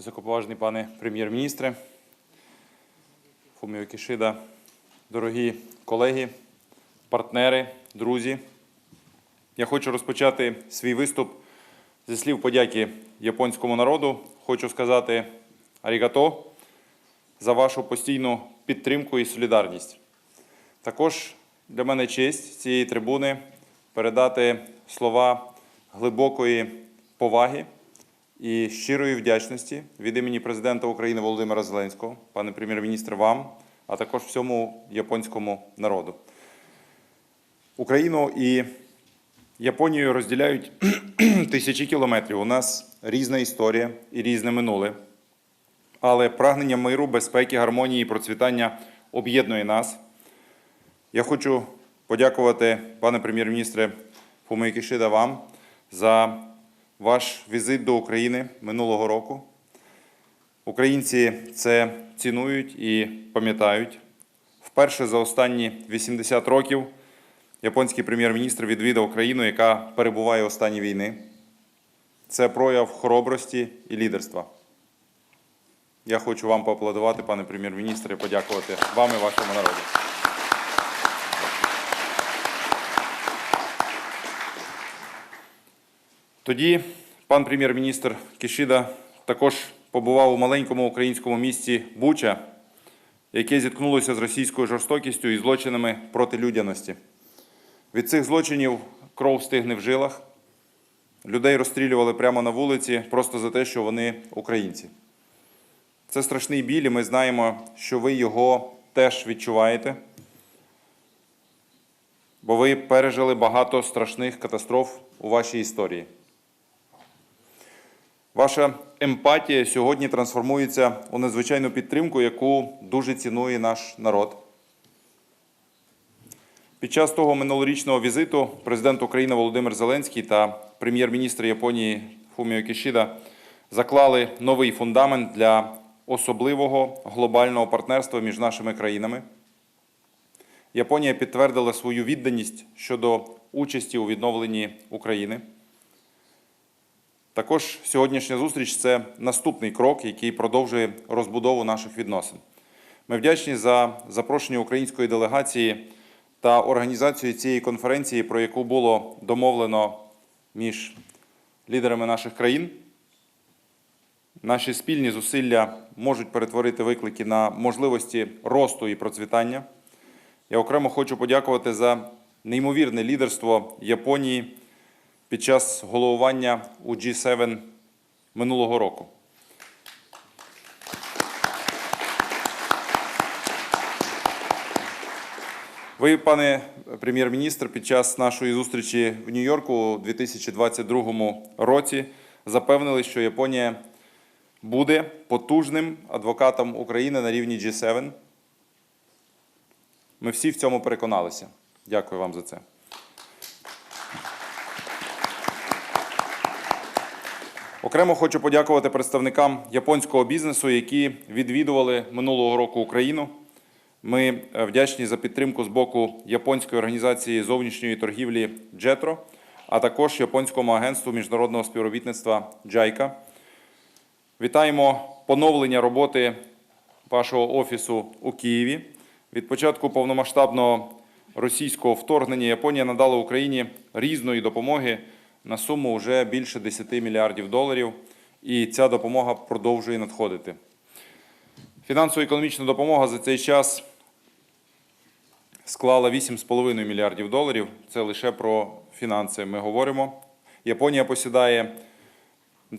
Високоповажний пане прем'єр-міністре, Фуміо Кішида, дорогі колеги, партнери, друзі. Я хочу розпочати свій виступ зі слів подяки японському народу. Хочу сказати арігато за вашу постійну підтримку і солідарність. Також для мене честь цієї трибуни передати слова глибокої поваги і щирої вдячності від імені президента України Володимира Зеленського, пане прем'єр-міністр, вам, а також всьому японському народу. Україну і Японію розділяють тисячі кілометрів. У нас різна історія і різне минуле. Але прагнення миру, безпеки, гармонії і процвітання об'єднує нас. Я хочу подякувати, пане прем'єр-міністре Фумio Кішида, вам за ваш візит до України минулого року. Українці це цінують і пам'ятають. Вперше за останні 80 років японський прем'єр-міністр відвідав країну, яка перебуває у стані війни. Це прояв хоробрості і лідерства. Я хочу вам поаплодувати, пане прем'єр-міністре, подякувати вам і вашому народу. Тоді пан прем'єр-міністр Кішіда також побував у маленькому українському місті Буча, яке зіткнулося з російською жорстокістю і злочинами проти людяності. Від цих злочинів кров стигне в жилах. Людей розстрілювали прямо на вулиці просто за те, що вони українці. Це страшний біль, і ми знаємо, що ви його теж відчуваєте, бо ви пережили багато страшних катастроф у вашій історії. Ваша емпатія сьогодні трансформується у надзвичайну підтримку, яку дуже цінує наш народ. Під час того минулорічного візиту президент України Володимир Зеленський та прем'єр-міністр Японії Фуміо Кішіда заклали новий фундамент для особливого глобального партнерства між нашими країнами. Японія підтвердила свою відданість щодо участі у відновленні України. Також сьогоднішня зустріч це наступний крок, який продовжує розбудову наших відносин. Ми вдячні за запрошення української делегації та організацію цієї конференції, про яку було домовлено між лідерами наших країн. Наші спільні зусилля можуть перетворити виклики на можливості росту і процвітання. Я окремо хочу подякувати за неймовірне лідерство Японії під час головування у G7 минулого року. Ви, пане прем'єр-міністр, під час нашої зустрічі в Нью-Йорку у 2022 році запевнили, що Японія буде потужним адвокатом України на рівні G7. Ми всі в цьому переконалися. Дякую вам за це. Окремо хочу подякувати представникам японського бізнесу, які відвідували минулого року Україну. Ми е, вдячні за підтримку з боку японської організації зовнішньої торгівлі JETRO, а також японському агентству міжнародного співробітництва JICA. Вітаємо поновлення роботи вашого офісу у Києві. Від початку повномасштабного російського вторгнення Японія надала Україні різної допомоги на суму вже більше 10 мільярдів доларів, і ця допомога продовжує надходити. Фінансово-економічна допомога за цей час склала 8,5 мільярдів доларів. Це лише про фінанси ми говоримо. Японія посідає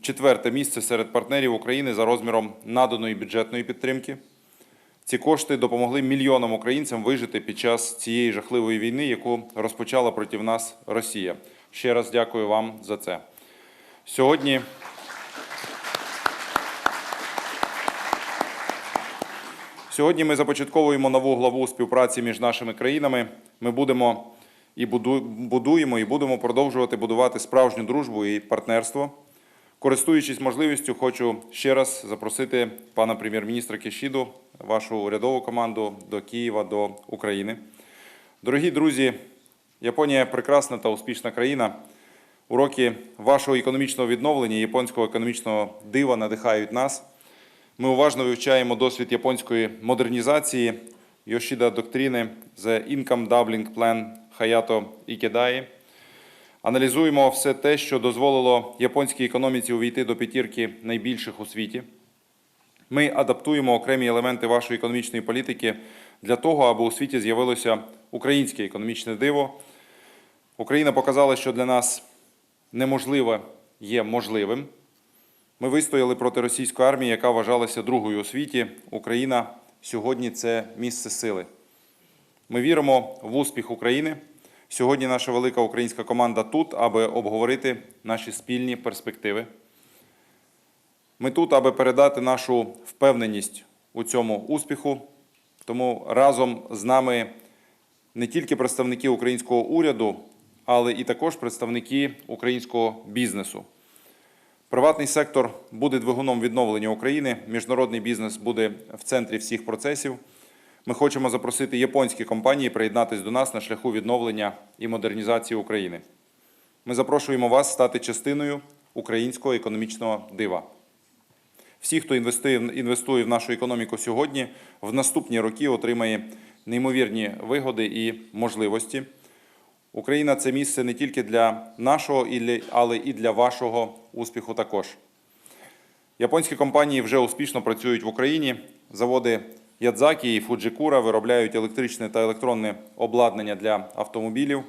четверте місце серед партнерів України за розміром наданої бюджетної підтримки. Ці кошти допомогли мільйонам українцям вижити під час цієї жахливої війни, яку розпочала проти нас Росія. Ще раз дякую вам за це. Сьогодні. Сьогодні ми започатковуємо нову главу співпраці між нашими країнами. Ми будемо і будуємо, і будемо продовжувати будувати справжню дружбу і партнерство. Користуючись можливістю, хочу ще раз запросити пана прем'єр-міністра Кішіду, вашу урядову команду до Києва, до України. Дорогі друзі, Японія прекрасна та успішна країна. Уроки вашого економічного відновлення, японського економічного дива надихають нас. Ми уважно вивчаємо досвід японської модернізації, Йошіда доктрини, The Income Doubling Plan Hayato Ікедаї. Аналізуємо все те, що дозволило японській економіці увійти до п'ятірки найбільших у світі. Ми адаптуємо окремі елементи вашої економічної політики для того, аби у світі з'явилося українське економічне диво. Україна показала, що для нас неможливе є можливим. Ми вистояли проти російської армії, яка вважалася другою у світі. Україна сьогодні це місце сили. Ми віримо в успіх України. Сьогодні наша велика українська команда тут, аби обговорити наші спільні перспективи. Ми тут, аби передати нашу впевненість у цьому успіху. Тому разом з нами не тільки представники українського уряду, але і також представники українського бізнесу. Приватний сектор буде двигуном відновлення України. Міжнародний бізнес буде в центрі всіх процесів. Ми хочемо запросити японські компанії приєднатись до нас на шляху відновлення і модернізації України. Ми запрошуємо вас стати частиною українського економічного дива. Всі, хто інвестує, в нашу економіку сьогодні, в наступні роки отримає неймовірні вигоди і можливості. Україна це місце не тільки для нашого, але і для вашого успіху також. Японські компанії вже успішно працюють в Україні. Заводи Ядзакі і Фуджикура виробляють електричне та електронне обладнання для автомобілів.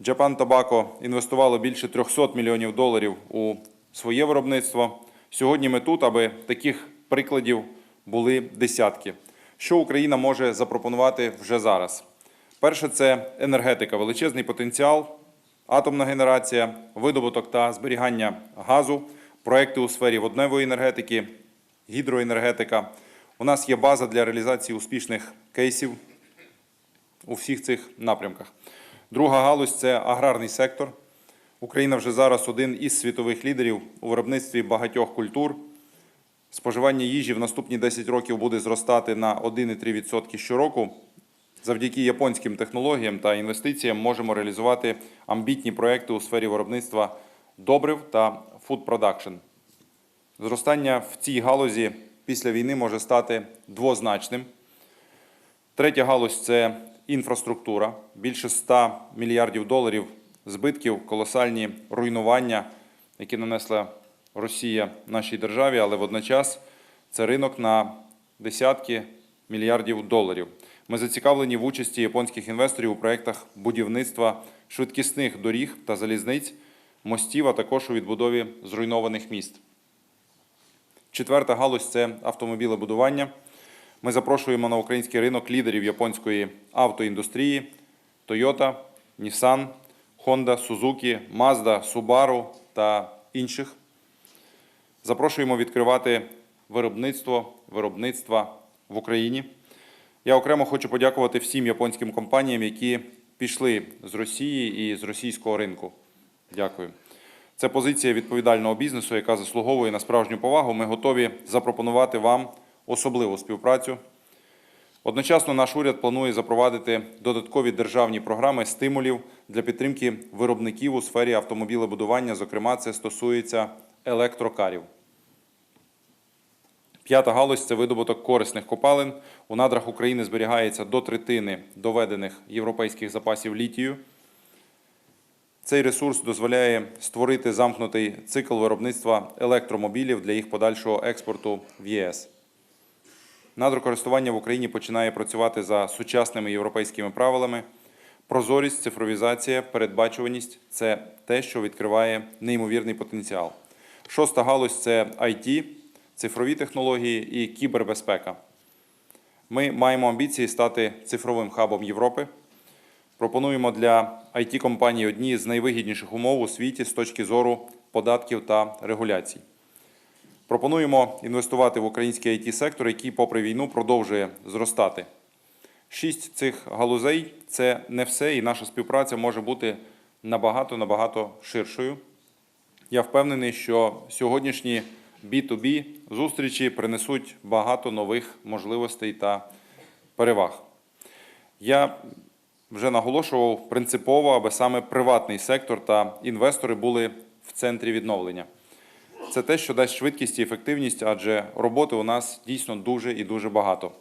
Japan Tobacco інвестувало більше 300 мільйонів доларів у своє виробництво. Сьогодні ми тут, аби таких прикладів були десятки. Що Україна може запропонувати вже зараз? Перше це енергетика, величезний потенціал, атомна генерація, видобуток та зберігання газу, проекти у сфері водневої енергетики, гідроенергетика. У нас є база для реалізації успішних кейсів у всіх цих напрямках. Друга галузь це аграрний сектор. Україна вже зараз один із світових лідерів у виробництві багатьох культур. Споживання їжі в наступні 10 років буде зростати на 1,3% щороку. Завдяки японським технологіям та інвестиціям можемо реалізувати амбітні проекти у сфері виробництва добрив та production. Зростання в цій галузі після війни може стати двозначним. Третя галузь це інфраструктура. Більше 100 мільярдів доларів збитків, колосальні руйнування, які нанесла Росія нашій державі, але водночас це ринок на десятки мільярдів доларів. Ми зацікавлені в участі японських інвесторів у проєктах будівництва швидкісних доріг та залізниць, мостів, а також у відбудові зруйнованих міст. Четверта галузь це автомобілебудування. Ми запрошуємо на український ринок лідерів японської автоіндустрії Toyota, Nissan, Honda, Suzuki, Mazda, Subaru та інших. Запрошуємо відкривати виробництво виробництва в Україні. Я окремо хочу подякувати всім японським компаніям, які пішли з Росії і з російського ринку. Дякую. Це позиція відповідального бізнесу, яка заслуговує на справжню повагу. Ми готові запропонувати вам особливу співпрацю. Одночасно наш уряд планує запровадити додаткові державні програми стимулів для підтримки виробників у сфері автомобілебудування. Зокрема, це стосується електрокарів. П'ята галузь це видобуток корисних копалин. У надрах України зберігається до третини доведених європейських запасів літію. Цей ресурс дозволяє створити замкнутий цикл виробництва електромобілів для їх подальшого експорту в ЄС. Надрокористування в Україні починає працювати за сучасними європейськими правилами. Прозорість, цифровізація, передбачуваність це те, що відкриває неймовірний потенціал. Шоста галузь це IT, цифрові технології і кібербезпека. Ми маємо амбіції стати цифровим хабом Європи. Пропонуємо для it компаній одні з найвигідніших умов у світі з точки зору податків та регуляцій. Пропонуємо інвестувати в український it сектор який, попри війну, продовжує зростати. Шість цих галузей це не все, і наша співпраця може бути набагато набагато ширшою. Я впевнений, що сьогоднішні B2B зустрічі принесуть багато нових можливостей та переваг. Я вже наголошував принципово, аби саме приватний сектор та інвестори були в центрі відновлення. Це те, що дасть швидкість і ефективність, адже роботи у нас дійсно дуже і дуже багато.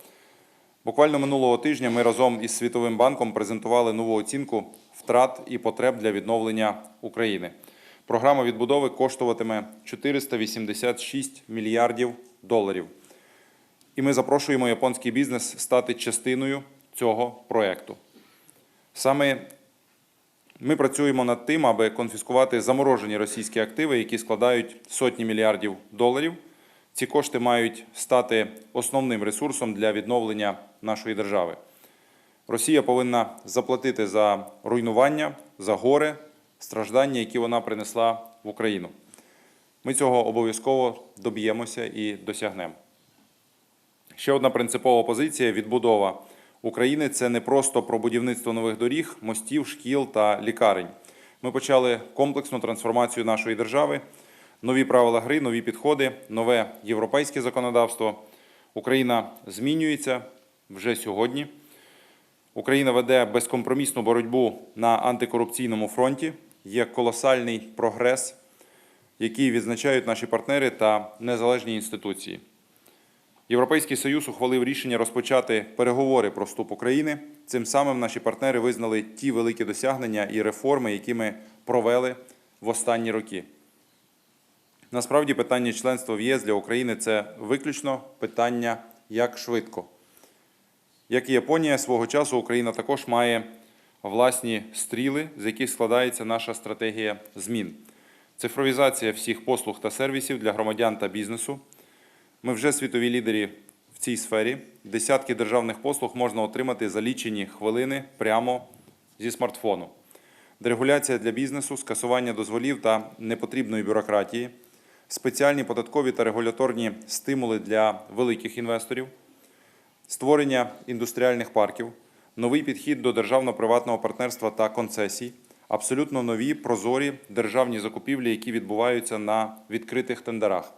Буквально минулого тижня ми разом із Світовим банком презентували нову оцінку втрат і потреб для відновлення України. Програма відбудови коштуватиме 486 мільярдів доларів. І ми запрошуємо японський бізнес стати частиною цього проекту. Саме ми працюємо над тим, аби конфіскувати заморожені російські активи, які складають сотні мільярдів доларів. Ці кошти мають стати основним ресурсом для відновлення нашої держави. Росія повинна заплатити за руйнування, за горе, страждання, які вона принесла в Україну. Ми цього обов'язково доб'ємося і досягнемо. Ще одна принципова позиція відбудова України це не просто про будівництво нових доріг, мостів, шкіл та лікарень. Ми почали комплексну трансформацію нашої держави, нові правила гри, нові підходи, нове європейське законодавство. Україна змінюється вже сьогодні. Україна веде безкомпромісну боротьбу на антикорупційному фронті. Є колосальний прогрес, який відзначають наші партнери та незалежні інституції. Європейський Союз ухвалив рішення розпочати переговори про вступ України. Цим самим наші партнери визнали ті великі досягнення і реформи, які ми провели в останні роки. Насправді, питання членства в ЄС для України це виключно питання як швидко. Як і Японія, свого часу Україна також має власні стріли, з яких складається наша стратегія змін. Цифровізація всіх послуг та сервісів для громадян та бізнесу. Ми вже світові лідері в цій сфері. Десятки державних послуг можна отримати за лічені хвилини прямо зі смартфону. Дерегуляція для бізнесу, скасування дозволів та непотрібної бюрократії, спеціальні податкові та регуляторні стимули для великих інвесторів, створення індустріальних парків, новий підхід до державно-приватного партнерства та концесій, абсолютно нові прозорі державні закупівлі, які відбуваються на відкритих тендерах.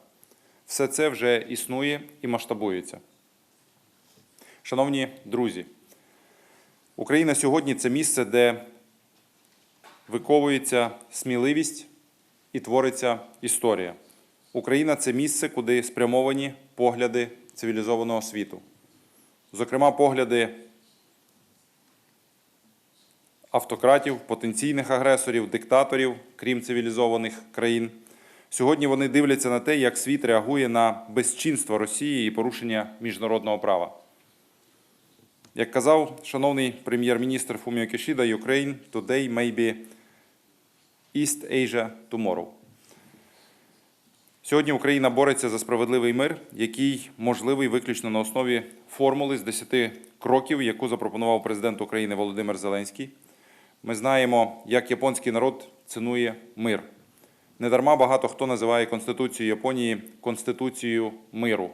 Все це вже існує і масштабується. Шановні друзі, Україна сьогодні це місце, де виковується сміливість і твориться історія. Україна це місце, куди спрямовані погляди цивілізованого світу. Зокрема, погляди автократів, потенційних агресорів, диктаторів, крім цивілізованих країн. Сьогодні вони дивляться на те, як світ реагує на безчинство Росії і порушення міжнародного права. Як казав шановний прем'єр-міністр Фуміо Кішіда, Ukraine today may be East Asia tomorrow. Сьогодні Україна бореться за справедливий мир, який можливий виключно на основі формули з 10 кроків, яку запропонував президент України Володимир Зеленський. Ми знаємо, як японський народ цінує мир. Недарма багато хто називає Конституцію Японії Конституцією миру.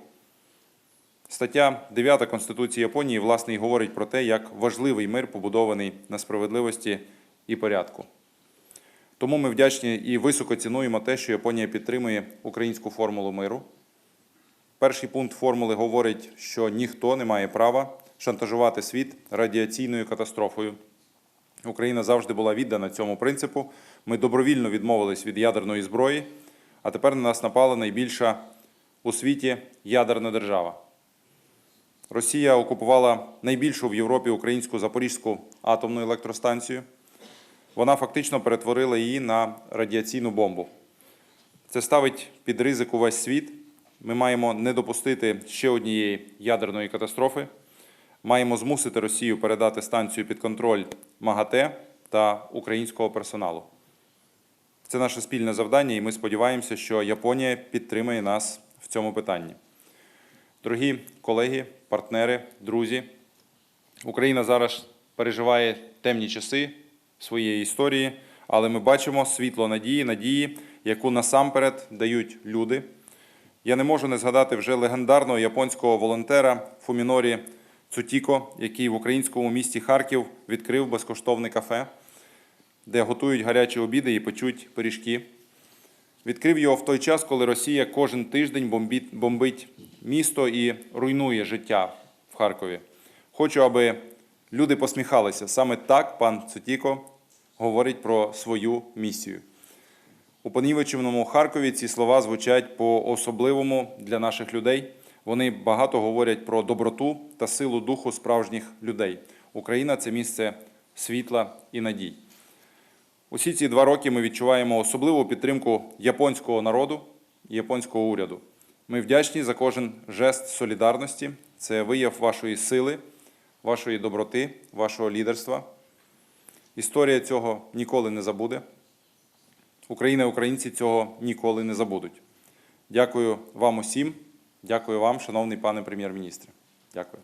Стаття 9 Конституції Японії власне і говорить про те, як важливий мир побудований на справедливості і порядку. Тому ми вдячні і високо цінуємо те, що Японія підтримує українську формулу миру. Перший пункт формули говорить, що ніхто не має права шантажувати світ радіаційною катастрофою. Україна завжди була віддана цьому принципу. Ми добровільно відмовились від ядерної зброї, а тепер на нас напала найбільша у світі ядерна держава. Росія окупувала найбільшу в Європі українську Запорізьку атомну електростанцію. Вона фактично перетворила її на радіаційну бомбу. Це ставить під ризик увесь світ. Ми маємо не допустити ще однієї ядерної катастрофи. Маємо змусити Росію передати станцію під контроль МАГАТЕ та українського персоналу. Це наше спільне завдання, і ми сподіваємося, що Японія підтримає нас в цьому питанні. Дорогі колеги, партнери, друзі, Україна зараз переживає темні часи своєї історії, але ми бачимо світло надії, надії, яку насамперед дають люди. Я не можу не згадати вже легендарного японського волонтера Фумінорі Цутіко, який в українському місті Харків відкрив безкоштовне кафе, де готують гарячі обіди і печуть пиріжки. Відкрив його в той час, коли Росія кожен тиждень бомбить, місто і руйнує життя в Харкові. Хочу, аби Люди посміхалися. Саме так пан Цутіко говорить про свою місію. У понівеченому Харкові ці слова звучать по-особливому для наших людей. Вони багато говорять про доброту та силу духу справжніх людей. Україна це місце світла і надій. Усі ці два роки ми відчуваємо особливу підтримку японського народу і японського уряду. Ми вдячні за кожен жест солідарності. Це вияв вашої сили, вашої доброти, вашого лідерства. Історія цього ніколи не забуде. Україна і українці цього ніколи не забудуть. Дякую вам усім. Дякую вам, шановний пане прем'єр-міністре. Дякую.